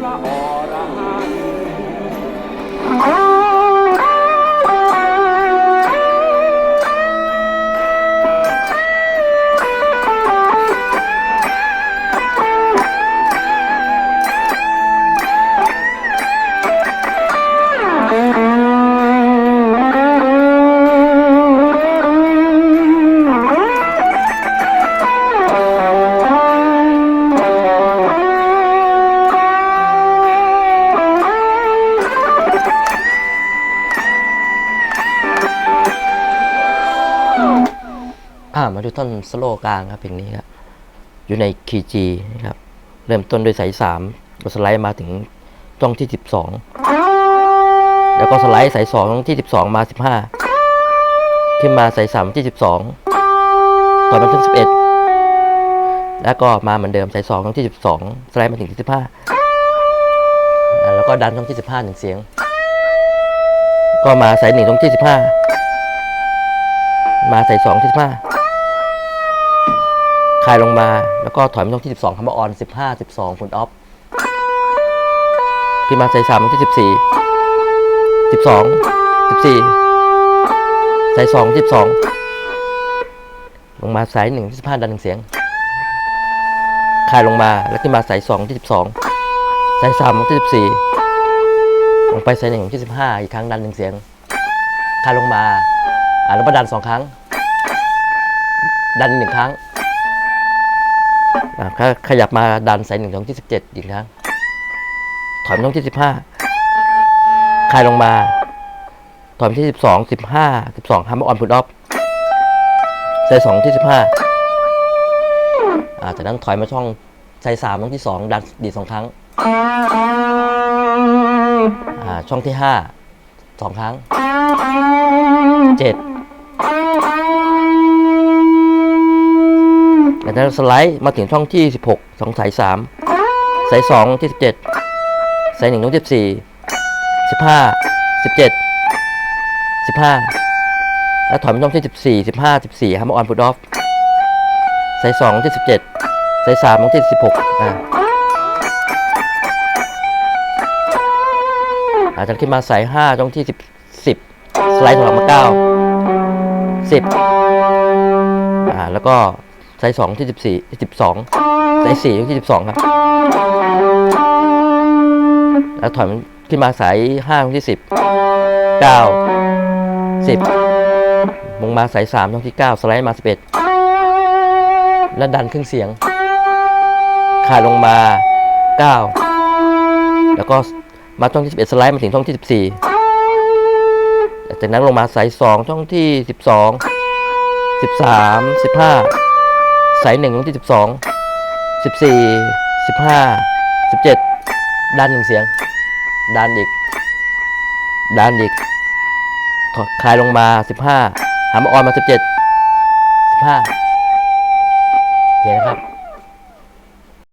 พระอร อ่ามาดูต้นสโลกลางครับเพลงนี้ครับอยู่ในคีจีนะครับ เริ่มต้นด้วยสายสามสไลด์มาถึงช่องที่สิบสองแล้วก็สไลด์สายสองที่สิบสองมาสิบห้าขึ้นมาสายสามที่สิบสองต่อมาถึงสิบเอ็ดแล้วก็มาเหมือนเดิมสายสองที่สิบสองสไลด์มาถึงที่สิบห้าแล้วก็ดันช่องที่สิบห้าหนึ่งเสียง ก็มาสายหนึ่งช่องที่สิบห้ามาสายสองที่สิบห้า คลายลงมา แล้วก็ถอยมาช่องที่ 12คำว่าออน 15 12 คุณออฟขึ้นมาใส่สามที่14 12 14ใส่2 12ลงมาสาย1ที่15ดันหนึ่งเสียงคลายลงมาแล้วขึ้นมาสาย2ที่12สาย3ที่14ลงไปสาย1ที่15อีกครั้งดันหนึ่งเสียงคลายลงมาอ่าแล้วก็ดันสองครั้ง ดันหนึ่งครั้ง ขยับมาดันสายหนึ่งช่องที่สิบเจ็ดอีกครั้งถอยมาช่องที่สิบห้าคลายลงมา ถอยมาที่สิบสองสิบห้าสิบสองฮัมออนพุทออฟสายสองที่สิบห้าอาจากนั้นถอยมาช่องสายสามช่องที่สองดันดีดสองครั้งช่องที่ห้าสองครั้งเจ็ด แล้วสไลด์มาถึงช่องที่ 16สองสาย 3 สาย 2 ที่ 17 สาย1ช่อง14 15 17 15 แล้วถอยมาช่องที่ 14 15 14ฮับมาออนพุทออฟ สาย 2 ที่ 17 สาย3ช่องที่ 16 อ่าอาจจะขึ้นมาสาย 5 ช่องที่ 10 10 สไลด์ถอยมา 9 10 อ่า แล้วก็ ไซส์สองที่สิบสี่สิบสองไซส์สี่ที่สิบสองครับ แล้วถอยมันขึ้นมาสายห้าช่องที่สิบเก้าสิบลงมาสายสามช่องที่เก้าสไลด์มาสิบเอ็ดแล้วดันครึ่งเสียงคลายลงมาเก้าแล้วก็มาช่องที่สิบเอ็ดสไลด์มาถึงช่องที่สิบสี่จากนั้นลงมาสายสองช่องที่สิบสองสิบสามสิบห้า สายหนึ่งลงที่สิบสองสิบสี่สิบห้าสิบเจ็ดด้านหนึ่งเสียงด้านอีกด้านอีกคลายลงมาสิบห้าหามาออนมาสิบเจ็ดสิบห้าโอเคนะครับ